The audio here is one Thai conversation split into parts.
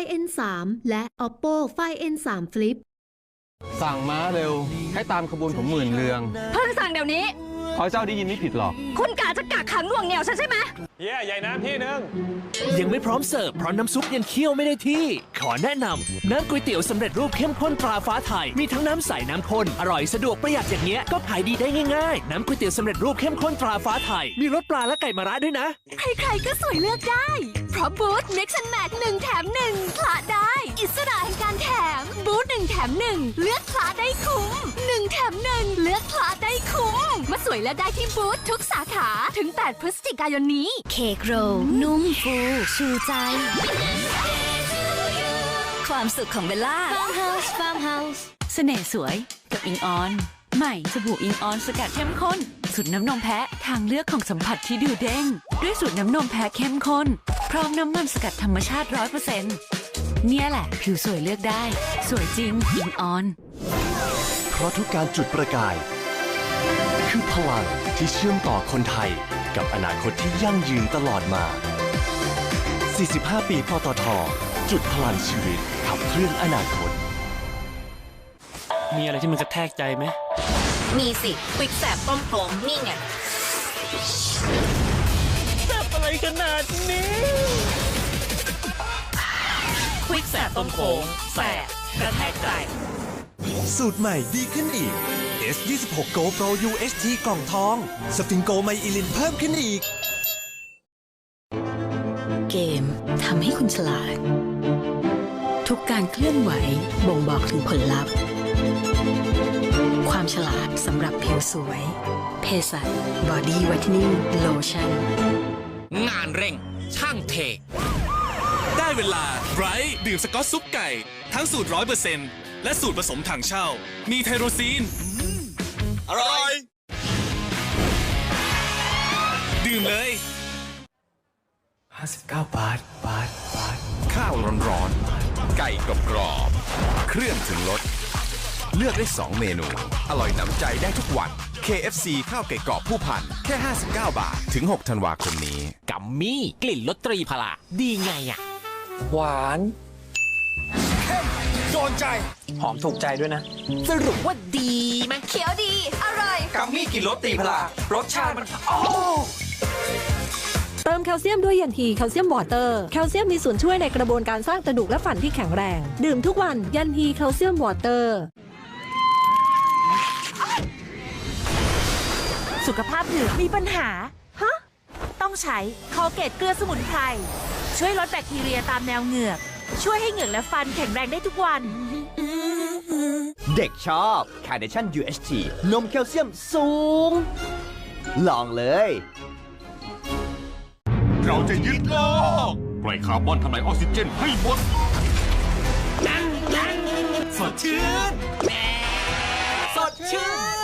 Find N3 และ Oppo Find N3 Flip สั่งม้าเร็ว ให้ตามขบวนของหมื่นเรือง เพิ่งสั่งเดี๋ยวนี้ ขอให้เจ้าได้ยินไม่ผิดหรอก คุณกะจะกักขังหน่วงเหนียวฉันใช่ไหมเย่ใหญ่น้ำที่หนึ่งยังไม่พร้อมเสิร์ฟเพราะน้ำซุปยังเคี่ยวไม่ได้ที่ ขอแนะนำน้ำก๋วยเตี๋ยวสำเร็จรูปเข้มข้นตราฟ้าไทย มีทั้งน้ำใสน้ำข้น อร่อยสะดวกประหยัดอย่างเงี้ยก็ขายดีได้ง่ายๆ น้ำก๋วยเตี๋ยวสำเร็จรูปเข้มข้นตราฟ้าไทย มีรสปลาและไก่มะระด้วยนะ ใครๆก็สวยเลือกได้ เพราะบูธ Mix and Match หนึ่งแถมหนึ่งคละได้ อิสระแห่งการแถมบูธหนึ่งแถมหนึ่งเลือกคละได้คุ้มหนึ่งแถม วยเลือกได้ที่บูธทุกสาขาถึง 8 พฤศจิกายนนี้ เค้กโรลนุ่มฟู ชูใจ ความสุขของเบลล่า Farmhouse Farmhouse เสน่ห์สวยกับอิงออน ใหม่สบู่อิงออนสกัดเข้มข้นสูตรน้ำนมแพะทางเลือกของสัมผัสที่ดูเด้ง ด้วยสูตรน้ำนมแพะเข้มข้น พร้อมน้ำมันสกัดธรรมชาติร้อยเปอร์เซ็นต์เนี่ยแหละ ผิวสวยเลือกได้ สวยจริงอิงออน เพราะทุกการจุดประกาย คือพลังที่เชื่อมต่อคนไทย กับอนาคตที่ยั่งยืนตลอดมา 45 ปีปตท จุดพลังชีวิตขับเคลื่อนอนาคต มีอะไรที่มันกระแทกใจไหม มีสิปิกแสบต้มโปงนี่ไงอะไรขนาดนี้ควิกแสบต้มโขงแสบกระแทกใจ สูตรใหม่ดีขึ้นอีก S26 Go Pro UHT กล่องทอง สฟิงโกไมอิลินเพิ่มขึ้นอีก เกมทำให้คุณฉลาด ทุกการเคลื่อนไหวบ่งบอกถึงผลลัพธ์ ความฉลาดสำหรับผิวสวย เพสัตบอดี้ไวท์นิ่งโลชั่น งานเร่ง ช่างเท ได้เวลาไบรท์ดื่มสกอตซุปไก่ ทั้งสูตรร้อยเปอร์เซ็นต์และสูตรผสมถังเช่า มีไทโรซีน อร่อย ดื่มเลย 59 บาท บาท บาท ข้าวร้อนๆ ไก่กรอบกรอบๆเครื่องถึงรสเลือกได้ 2 เมนู อร่อยหนำใจได้ทุกวัน KFC ข้าวไก่กรอบผู้พัน แค่ 59 บาท ถึง 6 ธันวาคมนี้ กัมมี่ กลิ่นรสตรีพลาดีไงอะ หวานโดนใจ หอมถูกใจด้วยนะ สรุปว่าดีไหม เขียวดี อร่อย กัมมี่กินรสตีพลารสชาติมันโอ้เติมแคลเซียมด้วยยันทีแคลเซียมวอเตอร์แคลเซียมมีส่วนช่วยในกระบวนการสร้างกระดูกและฟันที่แข็งแรง ดื่มทุกวันยันทีแคลเซียมวอเตอร์ สุขภาพเหนือมีปัญหา ฮะ ต้องใช้คอเกตเกลือสมุนไพร ช่วยลดแบคทีเรียตามแนวเหงือก ช่วยให้เหงือกและฟันแข็งแรงได้ทุกวัน เด็กชอบ c a r n a t i o n UHT นมแคลเซียมสูง ลองเลย เราจะยึดโลกปล่อยคาร์บอนทำลายออกซิเจนให้หมด สดชื่นสดชื่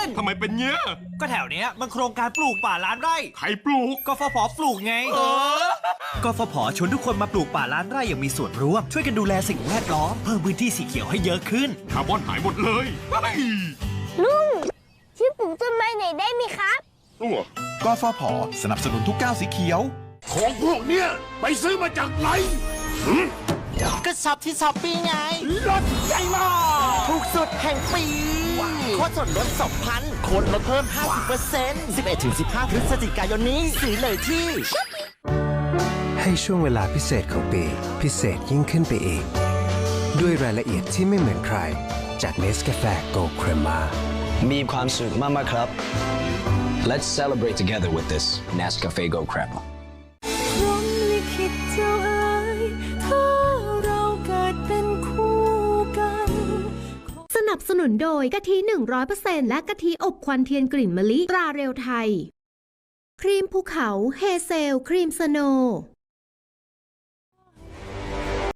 น ทำไมเป็นเงี้ย ก็แถวเนี้ยมันโครงการปลูกป่าล้านไร่ ใครปลูก กฟผปลูกไง กฟผชวนทุกคนมาปลูกป่าล้านไร่อย่างมีส่วนร่วม ช่วยกันดูแลสิ่งแวดล้อม เพิ่มพื้นที่สีเขียวให้เยอะขึ้น คาร์บอนหายหมดเลยเฮ้ยชื่อปลูกต้นไม้ไหนได้ไหมครับกฟผสนับสนุนทุกก้าวสีเขียว ของพวกเนี้ยไปซื้อมาจากไหนก็ช็อปที่ช้อปปี้ไงรถใหญ่มากถูกสุดแห่งปี โคตรส่วนลด2,000โคนลดเพิ่ม 50% 11-15 พฤศจิกายนนี้ซื้อเลยที่ ให้ช่วงเวลาพิเศษของปี พิเศษยิ่งขึ้นไปอีก ด้วยรายละเอียดที่ไม่เหมือนใคร จาก Nescafe Gold Crema มีความสุขมากๆครับ Let's celebrate together with this Nescafe Go Crema นุนโดยกะทิ 100%และกะทิอบควันเทียนกลิ่นมะลิตราเร็วไทย ครีมภูเขาเฮเซล ครีมสโน